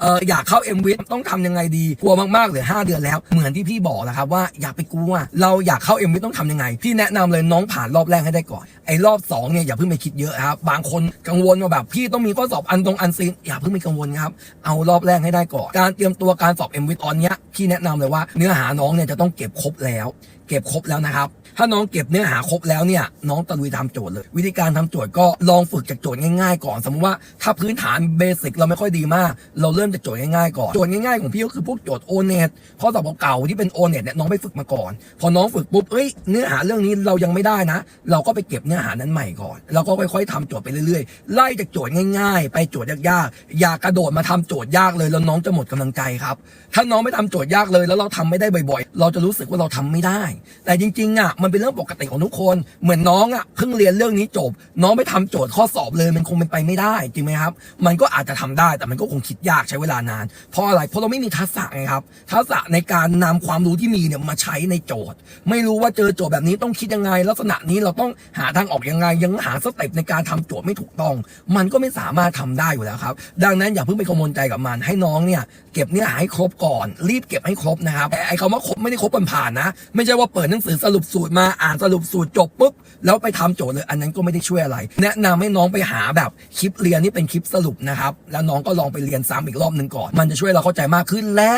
เอออยากเข้า m อ็ต้องทำยังไงดีกลัวมากๆเหลือ5เดือนแล้ว เหมือนที่พี่บอกแหละครับว่าอย่าไปกลัวเราอยากเข้า m อ็ต้องทำยังไง พี่แนะนำเลยน้องผ่านรอบแรกให้ได้ก่อนไอ้รอบสองเนี่ยอย่าเพิ่งไปคิดเยอะครับบางคนกังวลว่าแบบพี่ต้องมีข้อสอบอันตรงอันซีนอย่าเพิ่งไปกังวลครับเอารอบแรกให้ได้ก่อน การเตรียมตัวการสอบ m อ็ตอนเนี้ยพี่แนะนำเลยว่าเนื้อหาน้องเนี่ยจะต้องเก็บครบแล้ว เก็บครบแล้วนะครับ ถ้าน้องเก็บเนื้อหาครบแล้วเนี่ยน้องตะลุยทำโจทย์เลย วิธีการทำโจทย์ก็ลองฝึกจากโจทย์ง่ายๆก่อน สมมติว่าถ้าพื้นฐานเบสิกเราไม่ค่อยดีมาก เราเริ่มจากโจทย์ง่ายๆก่อนโจทย์ง่ายๆของพี่ก็คือพวกโจทย์โอเน็ตข้อสอบเก่าๆที่เป็นโอเน็ตเนี่ยน้องไปฝึกมาก่อน พอน้องฝึกปุ๊บเอ้ยเนื้อหาเรื่องนี้เรายังไม่ได้นะ เราก็ไปเก็บเนื้อหานั้นใหม่ก่อนแล้วก็ค่อยๆทำโจทย์ไปเรื่อยๆ ไล่จากโจทย์ง่ายๆ ไปโจทย์ยากๆ อย่ากระโดดมาทำโจทย์ยากเลยแล้วน้องจะหมดกำลังใจครับ ถ้าน้องไม่ทำโจทย์ยากเลย แล้วเราทำไม่ได้บ่อยๆ เราจะรู้สึกว่าเราทำไม่ได้แต่จริงๆอะมันเป็นเรื่องปกติของทุกคน เหมือนน้องอะเพิ่งเรียนเรื่องนี้จบ น้องไปทำโจทย์ข้อสอบเลยมันคงเป็นไปไม่ได้จริงไหมครับ มันก็อาจจะทำได้แต่มันก็คงคิดยากใช้เวลานาน เพราะอะไรเพราะเราไม่มีทักษะไงครับทักษะในการนำความรู้ที่มีเนี่ยมาใช้ในโจทย์ ไม่รู้ว่าเจอโจทย์แบบนี้ต้องคิดยังไง ลักษณะนี้เราต้องหาทางออกยังไง ยังหาสเต็ปในการทำโจทย์ไม่ถูกต้อง มันก็ไม่สามารถทำได้อยู่แล้วครับ ดังนั้นอย่าเพิ่งไปกังวลใจกับมันให้น้องเนี่ยเก็บเนื้อหาให้ครบก่อน รีบเก็บให้ครบนะครับไอ้คำว่าครบไม่ได้ครบผ่านๆนะ ไม่ใช่ว่าเปิดหนังสือสรุปสูตรมาอ่านสรุปสูตรจบปุ๊บแล้วไปทำโจทย์เลย อันนั้นก็ไม่ได้ช่วยอะไร แนะนำให้น้องไปหาแบบคลิปเรียนที่เป็นคลิปสรุปนะครับแล้วน้องก็ลองไปเรียนซ้ำอีกรอบหนึ่งก่อน มันจะช่วยเราเข้าใจมากขึ้น และ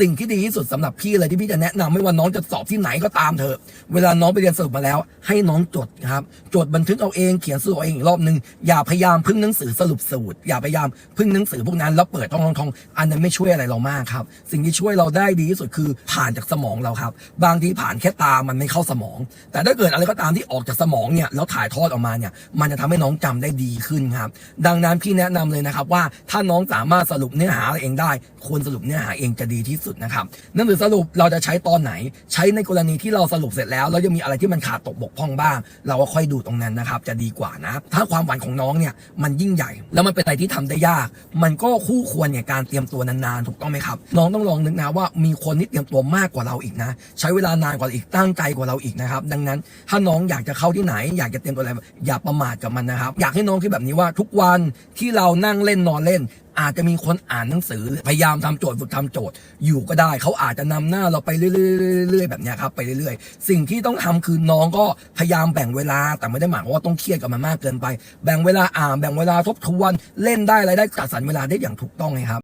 สิ่งที่ดีที่สุดสำหรับพี่เลยที่พี่จะแนะนำไม่ว่าน้องจะสอบที่ไหนก็ตามเถอะเวลาน้องไปเรียนสรุปมาแล้ว ให้น้องจดครับจดบันทึกเอาเองเขียนสรุปเอาเองอีกรอบหนึ่งอย่าพยายามพึ่งหนังสือสรุปสูตร อย่าพยายามพึ่งหนังสือพวกนั้นแล้วเปิดท่องท่องท่องอันนั้นไม่ช่วยอะไรเรามากครับ สิ่งที่ช่วยเราได้ดีที่สุดคือผ่านจากสมองเราครับ บางทีผ่านแค่ตามันไม่เข้าสมอง แต่ถ้าเกิดอะไรก็ตามที่ออกจากสมองเนี่ยแล้วถ่ายทอดออกมาเนี่ยมันจะทำให้น้องจำได้ดีขึ้นครับดังนั้นพี่แนะนำเลยนะครับว่าถ้าน้องสามารถสรุปเนื้อหาเองได้ควรสรุปเนื้อหาเองจะดีที่สุดนะครับนั่นคือสรุปเราจะใช้ตอนไหน ใช้ในกรณีที่เราสรุปเสร็จแล้วแล้วยังมีอะไรที่มันขาดตกบกพร่องบ้าง เราก็ค่อยดูตรงนั้นนะครับจะดีกว่านะถ้าความหวังของน้องเนี่ยมันยิ่งใหญ่ แล้วมันเป็นอะไรที่ทำได้ยาก มันก็คู่ควรเนี่ยการเตรียมตัวนานๆถูกต้องไหมครับน้องต้องลองนึกนะว่ามีคนที่เตรียมตัวมากกว่าเราอีกนะ ใช้เวลานานกว่าเราอีกตั้งใจกว่าเราอีกนะครับ ดังนั้นถ้าน้องอยากจะเข้าที่ไหน อยากจะเตรียมตัวอะไรอย่าประมาทกับมันนะครับ อยากให้น้องคิดแบบนี้ว่าทุกวันที่เรานั่งเล่นนอนเล่น อาจจะมีคนอ่านหนังสือพยายามทำโจทย์ฝึกทำโจทย์ อยู่ก็ได้เขาอาจจะนำหน้าเราไปเรื่อยๆแบบนี้ครับไปเรื่อยๆ สิ่งที่ต้องทำคือน้องก็พยายามแบ่งเวลาแต่ไม่ได้หมายว่าต้องเครียดกับมันมากเกินไป แบ่งเวลาอ่านแบ่งเวลาทบทวนเล่นได้อะไรได้จัดสรรเวลาได้อย่างถูกต้องไงครับ